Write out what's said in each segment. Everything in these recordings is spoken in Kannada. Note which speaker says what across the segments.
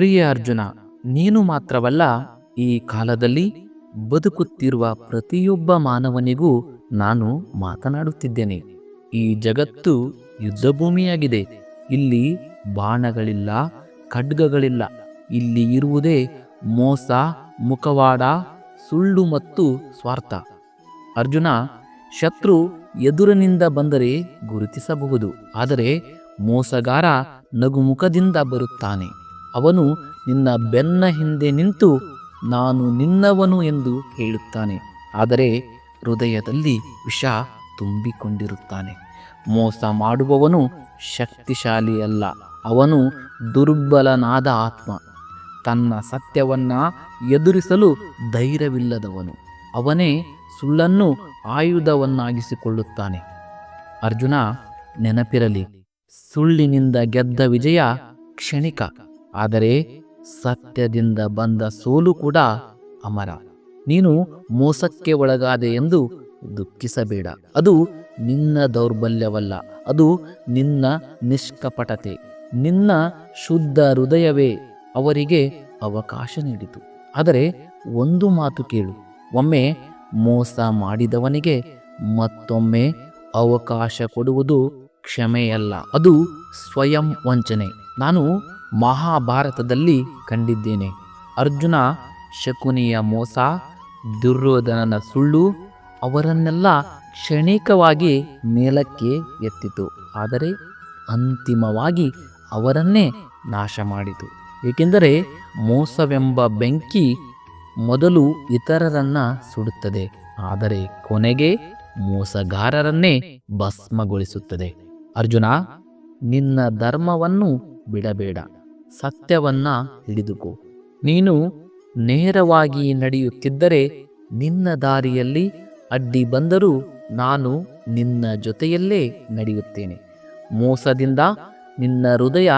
Speaker 1: ಪ್ರಿಯ ಅರ್ಜುನ, ನೀನು ಮಾತ್ರವಲ್ಲ, ಈ ಕಾಲದಲ್ಲಿ ಬದುಕುತ್ತಿರುವ ಪ್ರತಿಯೊಬ್ಬ ಮಾನವನಿಗೂ ನಾನು ಮಾತನಾಡುತ್ತಿದ್ದೇನೆ. ಈ ಜಗತ್ತು ಯುದ್ಧಭೂಮಿಯಾಗಿದೆ. ಇಲ್ಲಿ ಬಾಣಗಳಿಲ್ಲ, ಖಡ್ಗಗಳಿಲ್ಲ. ಇಲ್ಲಿ ಇರುವುದೇ ಮೋಸ, ಮುಖವಾಡ, ಸುಳ್ಳು ಮತ್ತು ಸ್ವಾರ್ಥ. ಅರ್ಜುನ, ಶತ್ರು ಎದುರಿನಿಂದ ಬಂದರೆ ಗುರುತಿಸಬಹುದು, ಆದರೆ ಮೋಸಗಾರ ನಗುಮುಖದಿಂದ ಬರುತ್ತಾನೆ. ಅವನು ನಿನ್ನ ಬೆನ್ನ ಹಿಂದೆ ನಿಂತು ನಾನು ನಿನ್ನವನು ಎಂದು ಹೇಳುತ್ತಾನೆ. ಆದರೆ ಹೃದಯದಲ್ಲಿ ವಿಷ ತುಂಬಿಕೊಂಡಿರುತ್ತಾನೆ. ಮೋಸ ಮಾಡುವವನು ಶಕ್ತಿಶಾಲಿಯಲ್ಲ. ಅವನು ದುರ್ಬಲನಾದ ಆತ್ಮ. ತನ್ನ ಸತ್ಯವನ್ನು ಎದುರಿಸಲು ಧೈರ್ಯವಿಲ್ಲದವನು. ಅವನೇ ಸುಳ್ಳನ್ನು ಆಯುಧವನ್ನಾಗಿಸಿಕೊಳ್ಳುತ್ತಾನೆ. ಅರ್ಜುನ ನೆನಪಿರಲಿ. ಸುಳ್ಳಿನಿಂದ ಗೆದ್ದ ವಿಜಯ ಕ್ಷಣಿಕ. ಆದರೆ ಸತ್ಯದಿಂದ ಬಂದ ಸೋಲು ಕೂಡ ಅಮರ. ನೀನು ಮೋಸಕ್ಕೆ ಒಳಗಾದೆ ಎಂದು ದುಃಖಿಸಬೇಡ. ಅದು ನಿನ್ನ ದೌರ್ಬಲ್ಯವಲ್ಲ. ಅದು ನಿನ್ನ ನಿಷ್ಕಪಟತೆ. ನಿನ್ನ ಶುದ್ಧ ಹೃದಯವೇ ಅವರಿಗೆ ಅವಕಾಶ ನೀಡಿತು. ಆದರೆ ಒಂದು ಮಾತು ಕೇಳು. ಒಮ್ಮೆ ಮೋಸ ಮಾಡಿದವನಿಗೆ ಮತ್ತೊಮ್ಮೆ ಅವಕಾಶ ಕೊಡುವುದು ಕ್ಷಮೆಯಲ್ಲ. ಅದು ಸ್ವಯಂ ವಂಚನೆ. ನಾನು ಮಹಾಭಾರತದಲ್ಲಿ ಕಂಡಿದ್ದೇನೆ. ಅರ್ಜುನ, ಶಕುನಿಯ ಮೋಸ, ದುರ್ಯೋಧನನ ಸುಳ್ಳು ಅವರನ್ನೆಲ್ಲ ಕ್ಷಣಿಕವಾಗಿ ಮೇಲಕ್ಕೆ ಎತ್ತಿತು. ಆದರೆ ಅಂತಿಮವಾಗಿ ಅವರನ್ನೇ ನಾಶ ಮಾಡಿತು. ಏಕೆಂದರೆ ಮೋಸವೆಂಬ ಬೆಂಕಿ ಮೊದಲು ಇತರರನ್ನ ಸುಡುತ್ತದೆ. ಆದರೆ ಕೊನೆಗೆ ಮೋಸಗಾರರನ್ನೇ ಭಸ್ಮಗೊಳಿಸುತ್ತದೆ. ಅರ್ಜುನ, ನಿನ್ನ ಧರ್ಮವನ್ನು ಬಿಡಬೇಡ. ಸತ್ಯವನ್ನ ಹಿಡಿದುಕೋ. ನೀನು ನೇರವಾಗಿ ನಡೆಯುತ್ತಿದ್ದರೆ ನಿನ್ನ ದಾರಿಯಲ್ಲಿ ಅಡ್ಡಿ ಬಂದರೂ ನಾನು ನಿನ್ನ ಜೊತೆಯಲ್ಲೇ ನಡೆಯುತ್ತೇನೆ. ಮೋಸದಿಂದ ನಿನ್ನ ಹೃದಯ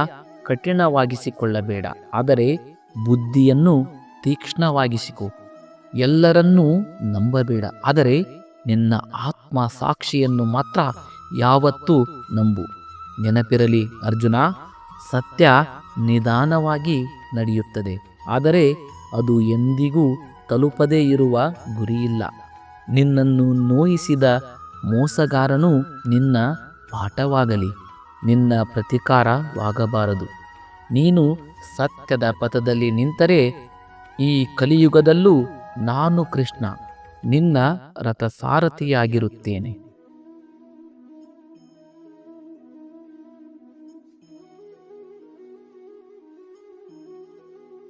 Speaker 1: ಕಠಿಣವಾಗಿಸಿಕೊಳ್ಳಬೇಡ. ಆದರೆ ಬುದ್ಧಿಯನ್ನು ತೀಕ್ಷ್ಣವಾಗಿಸಿಕೊ. ಎಲ್ಲರನ್ನೂ ನಂಬಬೇಡ. ಆದರೆ ನಿನ್ನ ಆತ್ಮ ಸಾಕ್ಷಿಯನ್ನು ಮಾತ್ರ ಯಾವತ್ತೂ ನಂಬು. ನೆನಪಿರಲಿ ಅರ್ಜುನ, ಸತ್ಯ ನಿಧಾನವಾಗಿ ನಡೆಯುತ್ತದೆ. ಆದರೆ ಅದು ಎಂದಿಗೂ ತಲುಪದೇ ಇರುವ ಗುರಿಯಿಲ್ಲ. ನಿನ್ನನ್ನು ನೋಯಿಸಿದ ಮೋಸಗಾರನು ನಿನ್ನ ಪಾಠವಾಗಲಿ, ನಿನ್ನ ಪ್ರತಿಕಾರವಾಗಬಾರದು. ನೀನು ಸತ್ಯದ ಪಥದಲ್ಲಿ ನಿಂತರೆ ಈ ಕಲಿಯುಗದಲ್ಲೂ ನಾನು ಕೃಷ್ಣ, ನಿನ್ನ ರಥಸಾರಥಿಯಾಗಿರುತ್ತೇನೆ.